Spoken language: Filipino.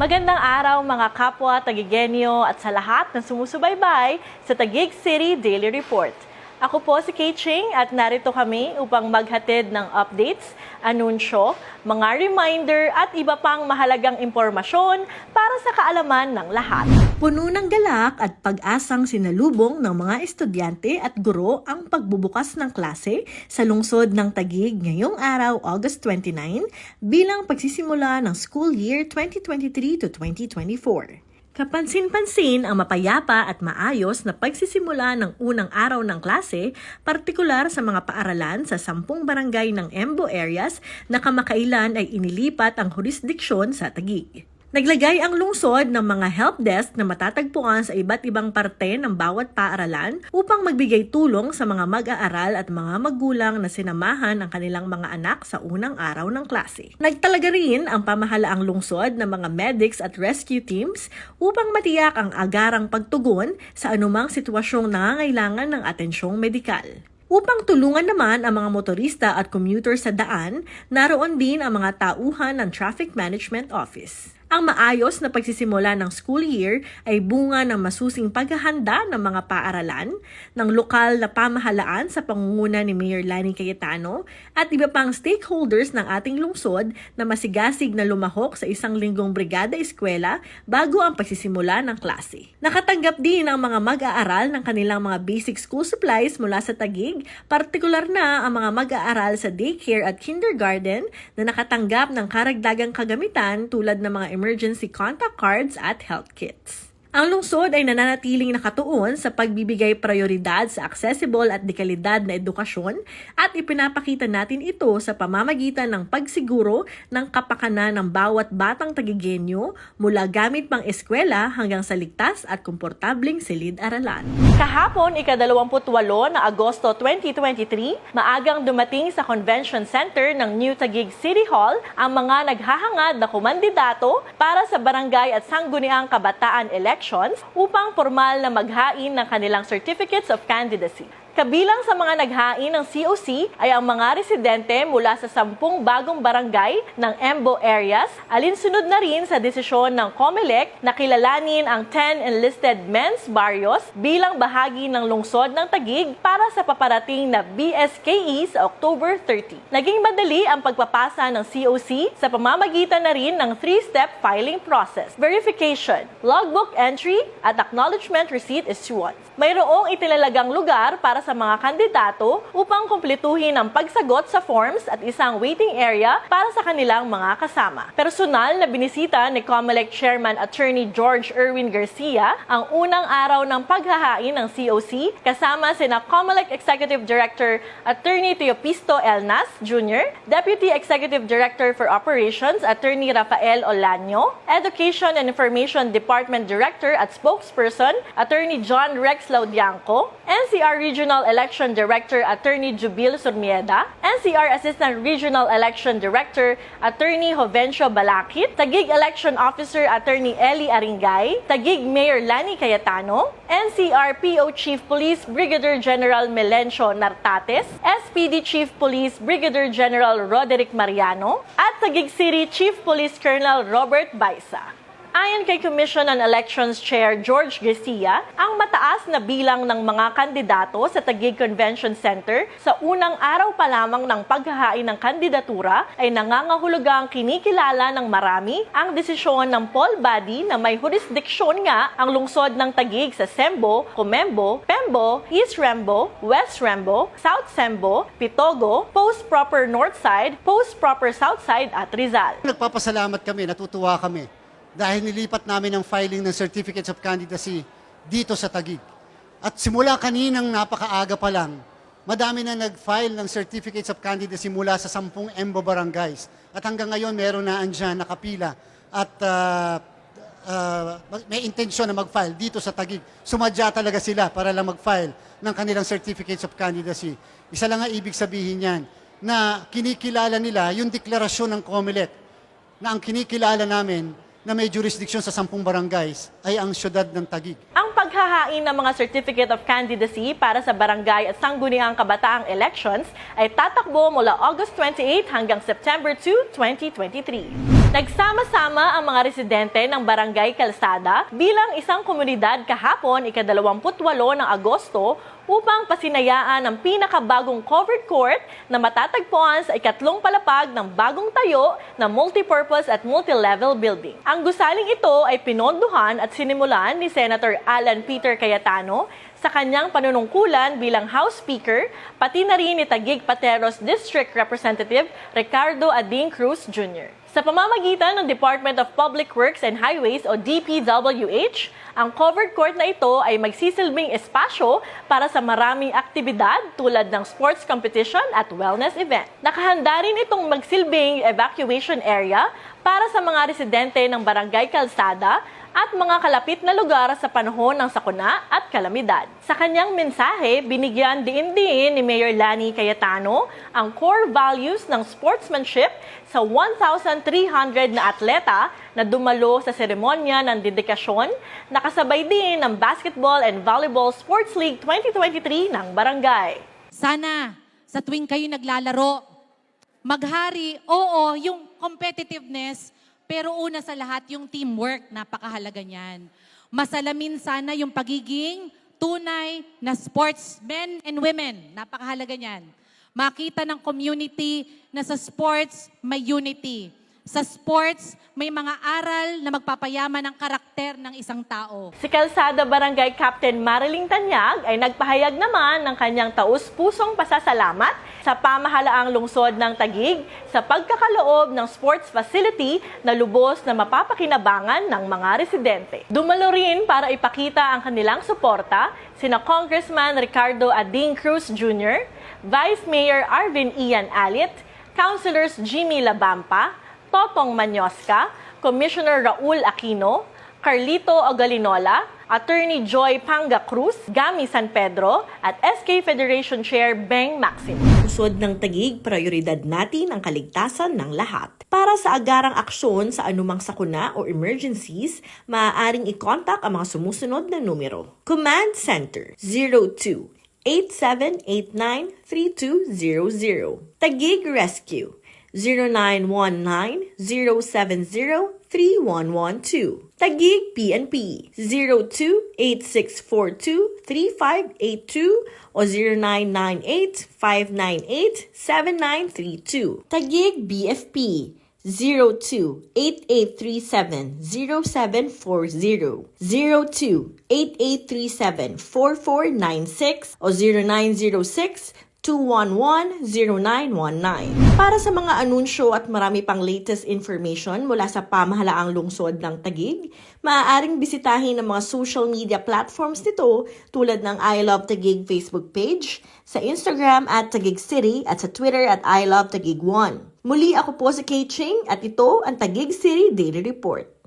Magandang araw mga kapwa Tagigenyo at sa lahat na sumusubaybay sa Tagig City Daily Report. Ako po si Kate Ching at narito kami upang maghatid ng updates, anunsyo, mga reminder at iba pang mahalagang impormasyon para sa kaalaman ng lahat. Puno ng galak at pag-asang sinalubong ng mga estudyante at guro ang pagbubukas ng klase sa lungsod ng Tagig ngayong araw, August 29, bilang pagsisimula ng school year 2023 to 2024. Kapansin-pansin ang mapayapa at maayos na pagsisimula ng unang araw ng klase, partikular sa mga paaralan sa sampung barangay ng Embo areas na kamakailan ay inilipat ang jurisdiksyon sa Tagig. Naglagay ang lungsod ng mga help desk na matatagpuan sa iba't ibang parte ng bawat paaralan upang magbigay tulong sa mga mag-aaral at mga magulang na sinamahan ang kanilang mga anak sa unang araw ng klase. Nagtalaga rin ang pamahalaang lungsod ng mga medics at rescue teams upang matiyak ang agarang pagtugon sa anumang sitwasyong nangangailangan ng atensyong medikal. Upang tulungan naman ang mga motorista at commuter sa daan, naroon din ang mga tauhan ng Traffic Management Office. Ang maayos na pagsisimula ng school year ay bunga ng masusing paghahanda ng mga paaralan, ng lokal na pamahalaan sa pangunguna ni Mayor Lani Cayetano at iba pang stakeholders ng ating lungsod na masigasig na lumahok sa isang linggong brigada eskwela bago ang pagsisimula ng klase. Nakatanggap din ang mga mag-aaral ng kanilang mga basic school supplies mula sa Tagig, partikular na ang mga mag-aaral sa daycare at kindergarten na nakatanggap ng karagdagang kagamitan tulad ng mga emergency contact cards at health kits. Ang lungsod ay nananatiling nakatuon sa pagbibigay prioridad sa accessible at dekalidad na edukasyon at ipinapakita natin ito sa pamamagitan ng pagsiguro ng kapakanan ng bawat batang tagigenyo mula gamit pang eskwela hanggang sa ligtas at komportabling silid-aralan. Kahapon, ika-28 na Agosto 2023, maagang dumating sa Convention Center ng New Taguig City Hall ang mga naghahangad na kumandidato para sa barangay at sangguniang kabataan elections upang formal na maghain ng kanilang certificates of candidacy. Kabilang sa mga naghain ng COC ay ang mga residente mula sa sampung bagong barangay ng Embo areas, alinsunod na rin sa desisyon ng COMELEC na kilalanin ang 10 enlisted men's barrios bilang bahagi ng lungsod ng Tagig para sa paparating na BSKE sa October 30. Naging madali ang pagpapasa ng COC sa pamamagitan na rin ng three-step filing process, verification, logbook entry, at acknowledgement receipt issuance. Mayroong itinalagang lugar para sa mga kandidato upang kumpletuhin ang pagsagot sa forms at isang waiting area para sa kanilang mga kasama. Personal na binisita ni COMELEC Chairman Attorney George Erwin Garcia ang unang araw ng paghahain ng COC kasama sina COMELEC Executive Director Attorney Teopisto Elnas Jr., Deputy Executive Director for Operations Attorney Rafael Olaño, Education and Information Department Director at Spokesperson Attorney John Rex Laudianco, NCR Regional Election Director Attorney Jubil Surmieda, NCR Assistant Regional Election Director Attorney Jovencio Balakit, Tagig Election Officer Attorney Eli Aringay, Tagig Mayor Lani Cayetano, NCR PO Chief Police Brigadier General Melencio Nartates, SPD Chief Police Brigadier General Roderick Mariano, at Tagig City Chief Police Colonel Robert Baisa. Ayon kay Commission on Elections Chair George Garcia, ang mataas na bilang ng mga kandidato sa Taguig Convention Center sa unang araw pa lamang ng paghahain ng kandidatura ay nangangahulugang kinikilala ng marami ang desisyon ng poll body na may jurisdiksyon nga ang lungsod ng Taguig sa Sembo, Comembo, Pembo, East Rembo, West Rembo, South Sembo, Pitogo, Post Proper North Side, Post Proper South Side at Rizal. Nagpapasalamat kami, natutuwa kami dahil nilipat namin ang filing ng Certificates of Candidacy dito sa Tagig. At simula kaninang napakaaga pa lang, madami na nag-file ng Certificates of Candidacy mula sa sampung Embo barangays. At hanggang ngayon, meron na andyan nakapila at ah, ah, may intensyon na mag-file dito sa Tagig. Sumadya talaga sila para lang mag-file ng kanilang Certificates of Candidacy. Isa lang ang ibig sabihin yan, na kinikilala nila yung deklarasyon ng COMELEC na ang kinikilala namin na may jurisdiction sa sampung barangays ay ang syudad ng Tagig. Ang paghahain ng mga Certificate of Candidacy para sa barangay at sangguniang kabataang elections ay tatakbo mula August 28 hanggang September 2, 2023. Nagsama-sama ang mga residente ng Barangay Kalsada bilang isang komunidad kahapon ikadalawamputwalo ng Agosto upang pasinayaan ang pinakabagong covered court na matatagpuan sa ikatlong palapag ng bagong tayo na multipurpose at multi-level building. Ang gusaling ito ay pinondohan at sinimulan ni Senator Alan Peter Cayetano sa kanyang panunungkulan bilang House Speaker, pati na rin ni Taguig Pateros District Representative Ricardo Ading Cruz Jr. Sa pamamagitan ng Department of Public Works and Highways o DPWH, ang covered court na ito ay magsisilbing espasyo para sa maraming aktibidad tulad ng sports competition at wellness event. Nakahanda rin itong magsilbing evacuation area para sa mga residente ng Barangay Kalsada at mga kalapit na lugar sa panahon ng sakuna at kalamidad. Sa kanyang mensahe, binigyan diin-diin ni Mayor Lani Cayetano ang core values ng sportsmanship sa 1,300 na atleta na dumalo sa seremonya ng dedikasyon, nakasabay din ng Basketball and Volleyball Sports League 2023 ng barangay. Sana sa tuwing kayo naglalaro, maghari, oo, yung competitiveness, pero una sa lahat yung teamwork, napakahalaga niyan. Masalamin sana yung pagiging tunay na sportsmen and women, napakahalaga niyan. Makita ng community na sa sports may unity. Sa sports, may mga aral na magpapayaman ng karakter ng isang tao. Si Kalsada Barangay Captain Mariling Tanyag ay nagpahayag naman ng kanyang taus-pusong pasasalamat sa pamahalaang lungsod ng Tagig sa pagkakaloob ng sports facility na lubos na mapapakinabangan ng mga residente. Dumalo rin para ipakita ang kanilang suporta sina Congressman Ricardo Ading Cruz Jr., Vice Mayor Arvin Ian Alit, Councilors Jimmy Labampa, Totong Manyoska, Commissioner Raul Aquino, Carlito Ogalinola, Attorney Joy Panga Cruz, Gami San Pedro, at SK Federation Chair Beng Maxim. Usod ng tagig, prioridad natin ang kaligtasan ng lahat. Para sa agarang aksyon sa anumang sakuna o emergencies, maaaring i-contact ang mga sumusunod na numero. Command Center 02 8789-3200. Tagig Rescue 0919-070-3112. Tagig PNP 02-8642-3582 o 0998-598-7932. Tagig BFP 02-8837-0740 02-8837-4496 o 0906 211-0919. Para sa mga anunsyo at marami pang latest information mula sa pamahalaang lungsod ng Tagig, maaaring bisitahin ang mga social media platforms nito tulad ng I Love Tagig Facebook page, sa Instagram at Tagig City at sa Twitter at I Love Tagig 1. Muli ako po si Kay Ching at ito ang Tagig City Daily Report.